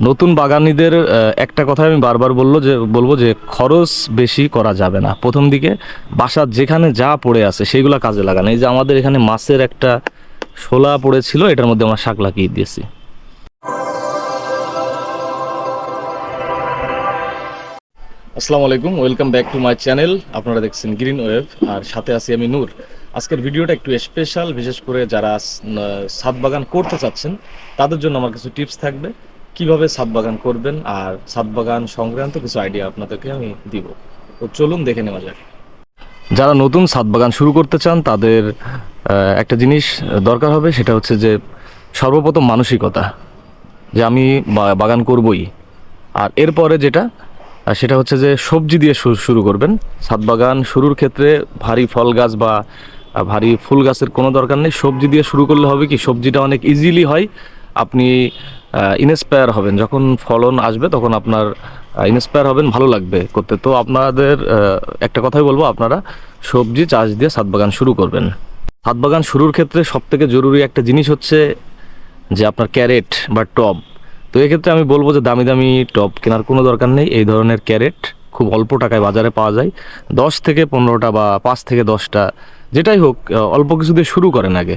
নতুন বাগানিদের একটা কথা আমি বারবার বলল যে, বলব যে খরচ বেশি করা যাবে না। প্রথম দিকে বাসার যেখানে যা পড়ে আছে সেইগুলো কাজে লাগান। এই যে আমাদের এখানে মাছের একটা শোলা পড়েছিল, এটার মধ্যে আমরা শাক লাগিয়ে দিয়েছি। আসসালামু আলাইকুম, welcome back to my channel. আপনারা দেখছেন গ্রিন ওয়েভ, আর সাথে আছি আমি নূর। আজকের ভিডিওটা একটু স্পেশাল বিশেষ করে যারা স- ন- ছাদ বাগান করতে চাচ্ছেন, তাদের জন্য আমার কিছু টিপস থাকবে। কীভাবে ছাদ বাগান করবেন আর ছাদ বাগান সংক্রান্ত কিছু আইডিয়া আপনাদেরকে আমি দিব। তো চলুন দেখে নেওয়া যাক। যারা নতুন ছাদ বাগান শুরু করতে চান, তাদের একটা জিনিস দরকার হবে, সেটা হচ্ছে যে সর্বপ্রথম মানসিকতা, যে আমি বাগান করবই। আর এরপরে যেটা সেটা হচ্ছে যে সবজি দিয়ে শুরু করবেন। ছাদ বাগান শুরুর ক্ষেত্রে ভারী ফল গাছ বা ভারী ফুল গাছের কোনো দরকার নেই। সবজি দিয়ে শুরু করলে হবে কি, সবজিটা অনেক ইজিলি হয়। আপনি ইনস্পায়ার হবেন। যখন ফলন আসবে, তখন আপনার ইনস্পায়ার হবেন, ভালো লাগবে করতে। তো আপনাদের একটা কথাই বলব, আপনারা সবজি, চাষ দিয়ে ছাদ বাগান শুরু করবেন। ছাদ বাগান শুরুর ক্ষেত্রে সবথেকে জরুরি একটা জিনিস হচ্ছে যে আপনার ক্যারেট বা টব। তো এক্ষেত্রে আমি বলব যে দামি দামি টব কেনার কোনো দরকার নেই। এই ধরনের ক্যারেট খুব অল্প টাকায় বাজারে পাওয়া যায়। দশ থেকে পনেরোটা বা পাঁচ থেকে দশটা, যেটাই হোক অল্প কিছু দিয়ে শুরু করেন আগে।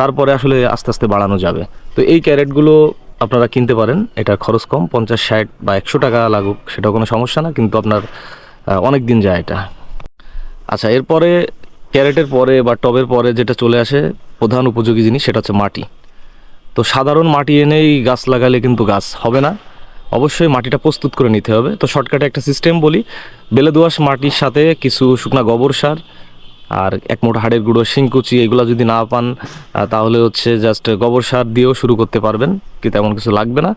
তারপরে আসলে আস্তে আস্তে বাড়ানো যাবে। তো এই ক্যারেটগুলো আপনারা কিনতে পারেন। এটার খরচ কম, পঞ্চাশ, ষাট বা একশো টাকা লাগুক সেটা কোনো সমস্যা না, কিন্তু আপনার অনেক দিন যায় এটা। আচ্ছা এরপরে ক্যারেটের পরে বা টবের পরে যেটা চলে আসে, প্রধান উপযোগী জিনিস সেটা হচ্ছে মাটি। তো সাধারণ মাটি এনেই গাছ লাগালে কিন্তু গাছ হবে না। অবশ্যই মাটিটা প্রস্তুত করে নিতে হবে। তো শর্টকাটে একটা সিস্টেম বলি, বেলে দোআঁশ মাটির সাথে কিছু শুকনা গোবর সার আর এক মোটা হাড়ের গুঁড়ো, শিংকুচি এগুলো যদি না পান তাহলে হচ্ছে জাস্ট গোবর সার দিয়েও শুরু করতে পারবেন, কি তেমন কিছু লাগবে না।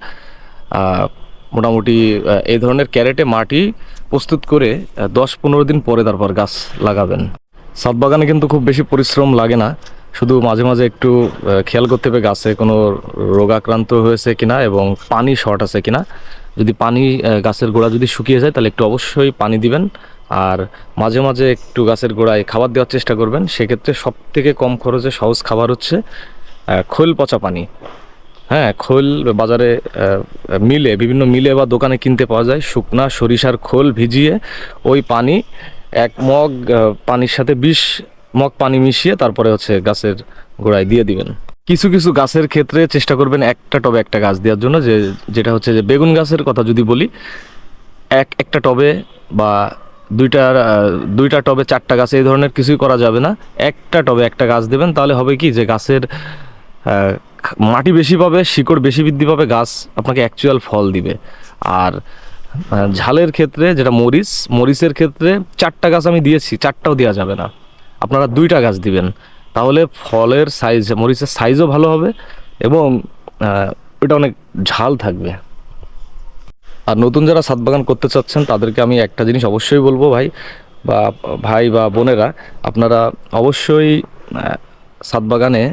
মোটামুটি এই ধরনের ক্যারেটে মাটি প্রস্তুত করে দশ পনেরো দিন পরে তারপর গাছ লাগাবেন। ছাদ বাগানে কিন্তু খুব বেশি পরিশ্রম লাগে না, শুধু মাঝে মাঝে একটু খেয়াল করতে হবে গাছে কোনো রোগাক্রান্ত হয়েছে কিনা এবং পানি শর্ট আছে কিনা। যদি পানি গাছের গোড়া যদি শুকিয়ে যায়, তাহলে একটু অবশ্যই পানি দিবেন। আর মাঝে মাঝে একটু গাছের গোড়ায় খাবার দেওয়ার চেষ্টা করবেন। সেক্ষেত্রে সব থেকে কম খরচে সহজ খাবার হচ্ছে খোল পচা পানি। হ্যাঁ খোল বাজারে মিলে, বিভিন্ন মিলে বা দোকানে কিনতে পাওয়া যায়। শুকনা সরিষার খোল ভিজিয়ে ওই পানি, এক মগ পানির সাথে বিশ মগ পানি মিশিয়ে তারপরে হচ্ছে গাছের গোড়ায় দিয়ে দিবেন। কিছু কিছু গাছের ক্ষেত্রে চেষ্টা করবেন একটা টবে একটা গাছ দেওয়ার জন্য। যে, যেটা হচ্ছে যে বেগুন গাছের কথা যদি বলি, এক, একটা টবে বা দুইটা দুইটা টবে চারটা গাছ, এই ধরনের কিছুই করা যাবে না। একটা টবে একটা গাছ দেবেন, তাহলে হবে কি যে গাছের মাটি বেশি পাবে, শিকড় বেশি বৃদ্ধি পাবে, গাছ আপনাকে অ্যাকচুয়াল ফল দিবে। আর ঝালের ক্ষেত্রে যেটা মরিচ, মরিচের ক্ষেত্রে চারটা গাছ আমি দিয়েছি, চারটাও দেওয়া যাবে না। আপনারা দুইটা গাছ দিবেন, তাহলে ফলের সাইজ মরিচের সাইজও ভালো হবে এবং ওটা অনেক ঝাল থাকবে। আর নতুন যারা ছাদ বাগান করতে চাচ্ছেন, তাদেরকে আমি একটা জিনিস অবশ্যই বলব ভাই, বা ভাই বা বোনেরা, আপনারা অবশ্যই ছাদ বাগানে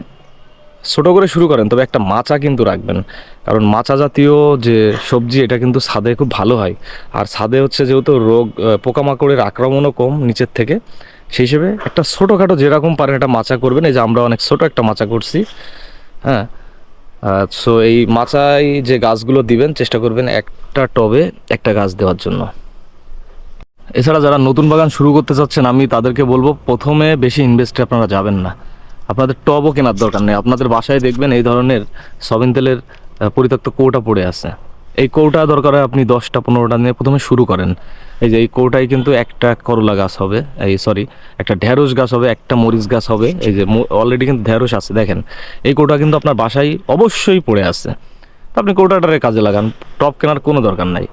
ছোটো করে শুরু করেন, তবে একটা মাচা কিন্তু রাখবেন। কারণ মাচা জাতীয় যে সবজি, এটা কিন্তু ছাদে খুব ভালো হয়। আর ছাদে হচ্ছে যেহেতু রোগ পোকামাকড়ের আক্রমণও কম নিচের থেকে, সেই হিসেবে একটা ছোটোখাটো যেরকম পারেন একটা মাচা করবেন। এই যে আমরা অনেক ছোটো একটা মাচা করছি হ্যাঁ সো এই মাচায় যে গাছগুলো দিবেন, চেষ্টা করবেন একটা টবে একটা গাছ দেওয়ার জন্য। এছাড়া যারা নতুন বাগান শুরু করতে চাচ্ছেন, আমি তাদেরকে বলব, প্রথমে বেশি ইনভেস্টে আপনারা যাবেন না। আপনাদের টবও কেনার দরকার নেই। আপনাদের বাসায় দেখবেন এই ধরনের সবিন তেলের পরিত্যক্ত কৌটা পড়ে আছে। এই কৌটা দরকার হয় আপনি দশটা, পনেরোটা নিয়ে প্রথমে শুরু করেন। এই যে এই কৌটায় কিন্তু একটা করলা গাছ হবে, এই সরি একটা ঢেঁড়স গাছ হবে, একটা মরিচ গাছ হবে, এই যে অলরেডি কিন্তু ঢেঁড়স আছে, দেখেন। এই কৌটা কিন্তু আপনার বাসায় অবশ্যই পড়ে আছে। আপনি কৌটাটারে কাজে লাগান, টপ কেনার কোনো দরকার নাই।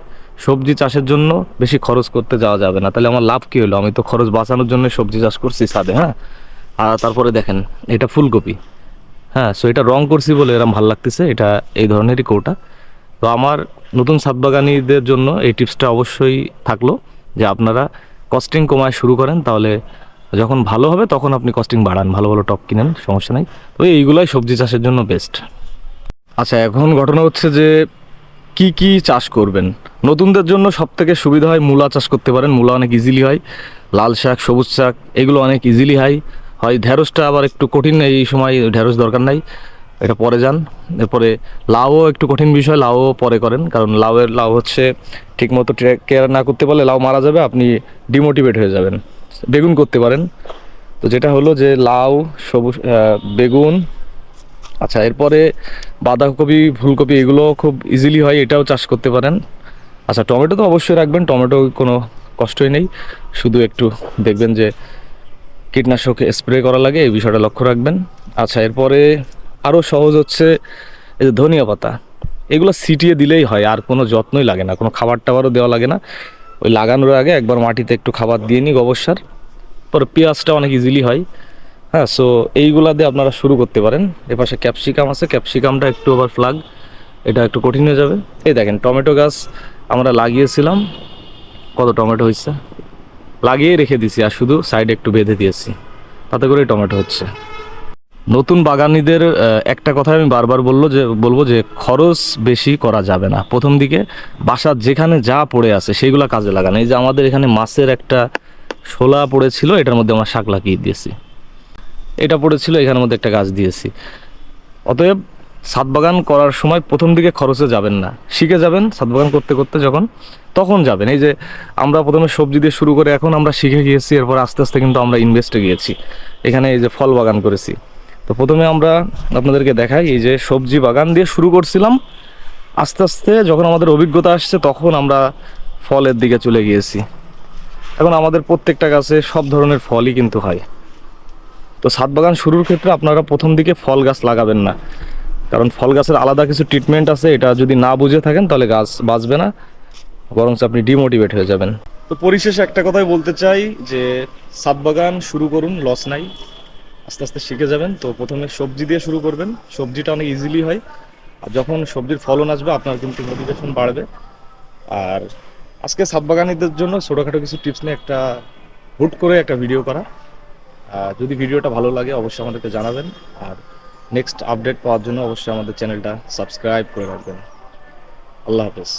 সবজি চাষের জন্য বেশি খরচ করতে যাওয়া যাবে না, তাহলে আমার লাভ কী হলো? আমি তো খরচ বাঁচানোর জন্য সবজি চাষ করছি ছাদে হ্যাঁ? আর তারপরে দেখেন, এটা ফুলকপি। হ্যাঁ সো এটা রং করছি বলে এরম ভালো লাগতেছে, এটা এই ধরনেরই কৌটা। তো আমার নতুন ছাদ বাগানিদের জন্য এই টিপসটা অবশ্যই থাকল যে আপনারা কস্টিং কমায় শুরু করেন, তাহলে যখন ভালো হবে তখন আপনি কস্টিং বাড়ান, ভালো ভালো টপ কিনেন, সমস্যা নেই। তো এইগুলাই সবজি চাষের জন্য বেস্ট আচ্ছা এখন ঘটনা হচ্ছে যে কি কি চাষ করবেন? নতুনদের জন্য সব থেকে সুবিধা হয় মূলা চাষ করতে পারেন। মূলা অনেক ইজিলি হয়, লাল শাক, সবুজ শাক, এগুলো অনেক ইজিলি হয়। হয় ঢ্যাঁড়সটা আবার একটু কঠিন, এই সময় ঢ্যাঁড়স দরকার নাই। এটা পরে যান। এরপরে লাউও একটু কঠিন বিষয় লাউও পরে করেন। কারণ লাউয়ের লাউ হচ্ছে ঠিকমতো কেয়ার না করতে পারলে লাউ মারা যাবে, আপনি ডিমোটিভেট হয়ে যাবেন। বেগুন করতে পারেন। তো যেটা হলো যে লাউ সবুজ বেগুন আচ্ছা এরপরে বাঁধাকপি, ফুলকপি, এগুলো খুব ইজিলি হয়, এটাও চাষ করতে পারেন। আচ্ছা টমেটো তো অবশ্যই রাখবেন, টমেটো কোনো কষ্টই নেই। শুধু একটু দেখবেন যে কীটনাশক স্প্রে করা লাগে, এই বিষয়টা লক্ষ্য রাখবেন। আচ্ছা এরপরে আরও সহজ হচ্ছে এই যে ধনিয়া পাতা। এগুলো ছিটিয়ে দিলেই হয়, আর কোনো যত্নই লাগে না, কোনো খাবার টাবারও দেওয়া লাগে না। ওই লাগানোর আগে একবার মাটিতে একটু খাবার দিয়ে নিই গোবর পরে পেঁয়াজটা অনেক ইজিলি হয়। হ্যাঁ সো এইগুলা দিয়ে আপনারা শুরু করতে পারেন। এপাশে ক্যাপসিকাম আছে ক্যাপসিকামটা একটু আবার ফ্লাগ এটা একটু কঠিন হয়ে যাবে। এই দেখেন, টমেটো গাছ আমরা লাগিয়েছিলাম। কত টমেটো হয়েছে? লাগিয়ে রেখে দিছি, আর শুধু সাইডে একটু বেঁধে দিয়েছি। তাতে করে টমেটো হচ্ছে। নতুন বাগানিদের একটা কথা আমি বারবার বলল যে, বলব যে খরচ বেশি করা যাবে না। প্রথম দিকে বাসার যেখানে যা পড়ে আছে সেইগুলো কাজে লাগানো। এই যে আমাদের এখানে মাছের একটা শোলা পড়েছিল, এটার মধ্যে আমরা শাক লাগিয়ে দিয়েছি। এটা পড়েছিল, এখানের মধ্যে একটা গাছ দিয়েছি। অতএব ছাদ বাগান করার সময় প্রথম দিকে খরচে যাবেন না। শিখে যাবেন ছাদ বাগান করতে করতে যখন, তখন যাবেন। এই যে আমরা প্রথমে সবজি দিয়ে শুরু করে এখন আমরা শিখে গিয়েছি, এরপর আস্তে আস্তে কিন্তু আমরা ইনভেস্টে গিয়েছি। এখানে এই যে ফল বাগান করেছি। তো প্রথমে আমরা আপনাদেরকে দেখাই, এই যে সবজি বাগান দিয়ে শুরু করছিলাম। আস্তে আস্তে যখন আমাদের অভিজ্ঞতা আসছে, তখন আমরা ফলের দিকে চলে গিয়েছি। এখন আমাদের প্রত্যেকটা গাছে সব ধরনের ফলই কিন্তু হয়। তো ছাদ বাগান শুরুর ক্ষেত্রে আপনারা প্রথম দিকে ফল গাছ লাগাবেন না। কারণ ফল গাছের আলাদা কিছু ট্রিটমেন্ট আছে, এটা যদি না বুঝে থাকেন, তাহলে গাছ বাঁচবে না। বরং আপনি ডিমোটিভেট হয়ে যাবেন। তো পরিশেষে একটা কথাই বলতে চাই যে সাত বাগান শুরু করুন লস নাই। আস্তে আস্তে শিখে যাবেন। তো প্রথমে সবজি দিয়ে শুরু করবেন। সবজিটা অনেক ইজিলি হয়। আর যখন সবজির ফলন আসবে, আপনার কিন্তু মোটিভেশন বাড়বে। আর আজকে ছাদ বাগানিদের জন্য ছোটোখাটো কিছু টিপস নিয়ে একটা হুট করে একটা ভিডিও করা। যদি ভিডিওটা ভালো লাগে, অবশ্যই আমাদেরকে জানাবেন। আর নেক্সট আপডেট পাওয়ার জন্য অবশ্যই আমাদের চ্যানেলটা সাবস্ক্রাইব করে রাখবেন। আল্লাহ হাফেজ।